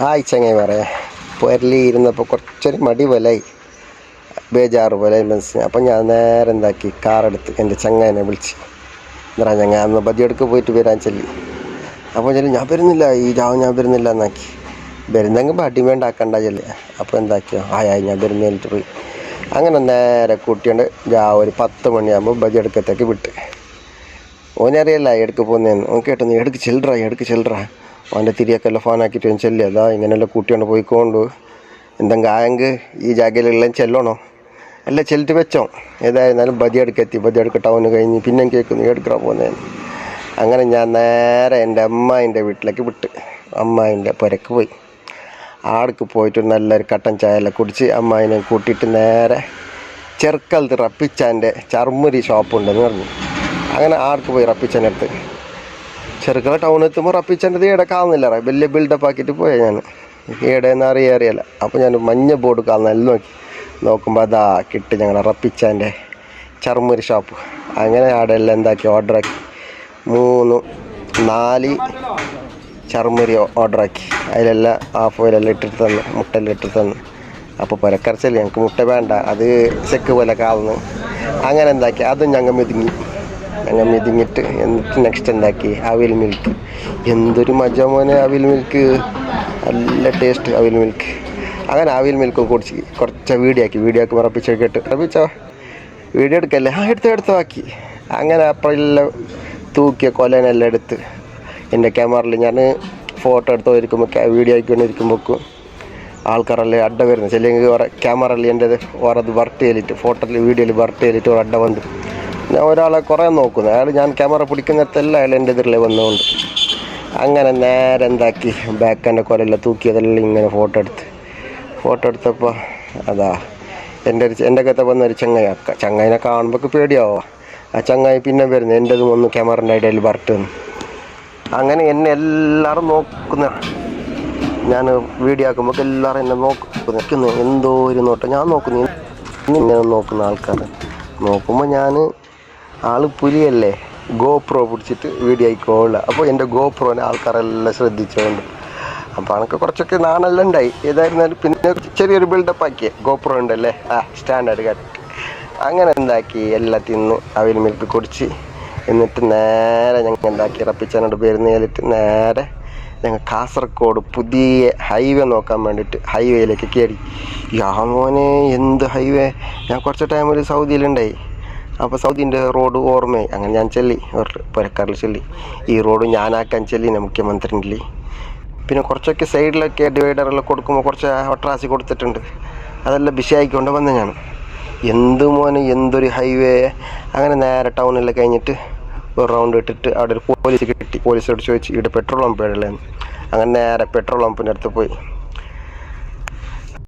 Hi ചങ്ങായിമാരെ. പുരലി ഇരുന്നപ്പോൾ കുറച്ചൊരു മടി പോലായി ബേജാറ് പോലെ മനസ്സിന് അപ്പം ഞാൻ നേരെ എന്താക്കി? കാറെടുത്ത് എന്റെ ചങ്ങാനെ വിളിച്ച്. എന്താ ചങ്ങ അന്ന് ബദിയെടുക്ക് പോയിട്ട് വരാൻ ചൊല്ലി. അപ്പോൾ ചൊല്ലി ഞാൻ വരുന്നില്ല. ഈ ജാവ് ഞാൻ വരുന്നില്ല എന്നാക്കി. വരുന്നെങ്കിൽ ബടി വേണ്ടാക്കണ്ട ചൊല്ലി. അപ്പോൾ എന്താക്കിയോ? ആയായി ഞാൻ വരുന്നേലിട്ട് പോയി. അങ്ങനെ നേരെ കൂട്ടിയോണ്ട് രാ ഒരു പത്ത് മണിയാകുമ്പോൾ ബദിയെടുക്കത്തേക്ക് വിട്ട്. ഓനറിയല്ല എടുക്ക് പോകുന്നതെന്ന് ഓൻ കേട്ടു നീ എടുക്ക് ചെൽഡ്രാ എടുക്ക് ചെല്ലറ അവന്റെ തിരിയൊക്കെ എല്ലാം ഫോണാക്കിയിട്ട് ഞാൻ ചെല്ലി അതാ ഇങ്ങനെല്ലാം കൂട്ടിയോണ്ട് പോയിക്കൊണ്ട്. എന്തെങ്കിലും ആയെങ്കിൽ ഈ ജാഗയിലെല്ലാം ചെല്ലണോ? അല്ല ചെല്ലിട്ട് വെച്ചോ. ഏതായിരുന്നാലും ബദിയടുക്ക് എത്തി ബദിയടുക്ക് ടൗണ് കഴിഞ്ഞ് പിന്നെ കേൾക്കുന്നു എടുക്കറ പോകുന്നതെന്ന് അങ്ങനെ ഞാൻ നേരെ എന്റെ അമ്മായിന്റെ വീട്ടിലേക്ക് വിട്ട്. അമ്മായിന്റെ പുരക്ക് പോയി. ആടക്ക് പോയിട്ട് നല്ലൊരു കട്ടൻ ചായ എല്ലാം കുടിച്ച് അമ്മായിനെ കൂട്ടിയിട്ട് നേരെ ചെറുക്കൽ റപ്പിച്ചാന്റെ ഷോപ്പ് ഷോപ്പുണ്ടെന്ന് പറഞ്ഞു. അങ്ങനെ ആർക്ക് പോയി റപ്പിച്ചാന്റെ അടുത്ത്. ചെറുക്കള ടൗണിൽ എത്തുമ്പോൾ റപ്പിച്ചാന്റെ ഈടെ കാണുന്നില്ല. വലിയ ബിൽഡപ്പ് ആക്കിയിട്ട് പോയ ഞാൻ ഈടെന്ന് അറിയ അറിയല്ല. അപ്പോൾ ഞാൻ മഞ്ഞ ബോർഡ് കാണുന്നതിൽ നോക്കി. നോക്കുമ്പോൾ അതാ കിട്ടി ഞങ്ങളുടെ റപ്പിച്ചാന്റെ ചർമ്മൊരു ഷോപ്പ് അങ്ങനെ ആടെ എല്ലാം എന്താക്കി ഓർഡറാക്കി മൂന്ന് നാല് ചർമുരി ഓർഡറാക്കി അതിലെല്ലാം ഹാഫ് ഓയിലെല്ലാം ഇട്ടിട്ട് തന്നു മുട്ടെല്ലാം ഇട്ടിട്ട് തന്നു. അപ്പോൾ പുരക്കരച്ചല്ലേ ഞങ്ങൾക്ക് മുട്ട വേണ്ട. അത് ചെക്ക് പോലെ കാവുന്നു. അങ്ങനെ എന്താക്കി അതും ഞങ്ങൾ മെതുങ്ങി. ഞങ്ങൾ മെതുങ്ങിയിട്ട് എന്നിട്ട് നെക്സ്റ്റ് എന്താക്കി? അവിൽ മിൽക്ക് എന്തൊരു മജ മോനെ അവിൽ മിൽക്ക് നല്ല ടേസ്റ്റ് അവിൽ മിൽക്ക് അങ്ങനെ അവിൽ മിൽക്ക് കുടിച്ച് കുറച്ച് വീഡിയോ ആക്കി വീഡിയോ ആക്കി ഉറപ്പിച്ചെടുക്കിട്ട് ഉറപ്പിച്ചോ വീഡിയോ എടുക്കല്ലേ? ആ എടുത്ത് എടുത്ത് ആക്കി. അങ്ങനെ അപ്പോഴെല്ലാം തൂക്കിയ കൊലനെല്ലാം എടുത്ത് എന്റെ ക്യാമറയിൽ ഞാൻ ഫോട്ടോ എടുത്ത് ഇരിക്കുമ്പോൾ വീഡിയോ ആക്കിക്കൊണ്ടിരിക്കുമ്പോഴേക്കും ആൾക്കാരെല്ലാം അഡ്ഡ വരുന്നത് ചിലങ്കിൽ ക്യാമറയിൽ എന്റെ ഓരോ വർക്ക് ചെയ്തിട്ട് ഫോട്ടോയിൽ വീഡിയോയിൽ വർക്ക് ചെയ്തിട്ട് ഒരു അഡ്ഡ വന്നു. ഞാൻ ഒരാളെ കുറേ നോക്കുന്നു. അയാൾ ഞാൻ ക്യാമറ പിടിക്കുന്നിടത്തെല്ലാം അയാൾ എന്റെ എതിരിൽ വന്നുകൊണ്ട് അങ്ങനെ നേരെ എന്താക്കി ബാക്കിന്റെ തൂക്കി തൂക്കിയതെല്ലാം ഇങ്ങനെ ഫോട്ടോ എടുത്ത്. ഫോട്ടോ എടുത്തപ്പോൾ അതാ എന്റെ ഒരു എന്റെ കഥ വന്ന ഒരു ചങ്ങായി ചങ്ങായിനെ കാണുമ്പോൾ പേടിയാവുക ആ ചങ്ങായി പിന്നെ വരുന്നത് എന്റെതും ഒന്ന് ക്യാമറന്റെ ഇടയിൽ വരട്ട് അങ്ങനെ എന്നെ എല്ലാവരും നോക്കുന്ന ഞാൻ വീഡിയോ ആക്കുമ്പോൾ എല്ലാവരും എന്നെ നോക്കും നിൽക്കുന്നു എന്തോ ഒരു നോട്ടം. ഞാൻ നോക്കുന്നു. ഇങ്ങനെ നോക്കുന്ന ആൾക്കാർ നോക്കുമ്പോൾ ഞാൻ ആൾ പുലിയല്ലേ ഗോപ്രോ പിടിച്ചിട്ട് വീഡിയോ ആയിക്കോള അപ്പോൾ എന്റെ ഗോപ്രോനെ ആൾക്കാരെല്ലാം ശ്രദ്ധിച്ചുകൊണ്ട് അപ്പോൾ എനിക്ക് കുറച്ചൊക്കെ നാണെല്ലാം ഉണ്ടായി. ഏതായിരുന്നാലും പിന്നെ ചെറിയൊരു ബിൽഡപ്പ് ആക്കിയേ. ഗോപ്രോ ഉണ്ടല്ലേ? ആ സ്റ്റാൻഡേർഡ് കറക്റ്റ് അങ്ങനെ എന്താക്കി? എല്ലാം തിന്ന്. അവയിൽ മിൽക്ക് കുടിച്ച്. എന്നിട്ട് നേരെ ഞങ്ങൾ എന്താക്കി? റപ്പിച്ചനോട് പേര് നേരിട്ട് നേരെ ഞങ്ങൾ കാസർഗോഡ് പുതിയ ഹൈവേ നോക്കാൻ വേണ്ടിയിട്ട് ഹൈവേയിലേക്ക് കയറി യാ മോനെ എന്ത് ഹൈവേ ഞാൻ കുറച്ച് ടൈമിൽ സൗദിയിലുണ്ടായി. അപ്പോൾ സൗദിന്റെ റോഡ് ഓർമ്മയായി. അങ്ങനെ ഞാൻ ചെല്ലി. പുരക്കാരിൽ ചെല്ലി. ഈ റോഡ് ഞാനാക്കാൻ ചെല്ലിനെ മുഖ്യമന്ത്രിന്റെ പിന്നെ കുറച്ചൊക്കെ സൈഡിലൊക്കെ ഡിവൈഡറെല്ലാം കൊടുക്കുമ്പോൾ കുറച്ച് ഒട്ടറാസി കൊടുത്തിട്ടുണ്ട്. അതെല്ലാം ബിസിയായിക്കൊണ്ട് വന്ന ഞാൻ. എന്ത് മോനെ എന്തൊരു ഹൈവേ. അങ്ങനെ നേരെ ടൗണിലൊക്കെ കഴിഞ്ഞിട്ട് ഒരു റൗണ്ട് ഇട്ടിട്ട് അവിടെ ഒരു പോലീസ് കിട്ടി. പോലീസോട് ചോദിച്ചു ഇവിടെ പെട്രോൾ പമ്പ് എവിടെയുള്ളതെന്ന് അങ്ങനെ നേരെ പെട്രോൾ പമ്പിന്റെ അടുത്ത് പോയി.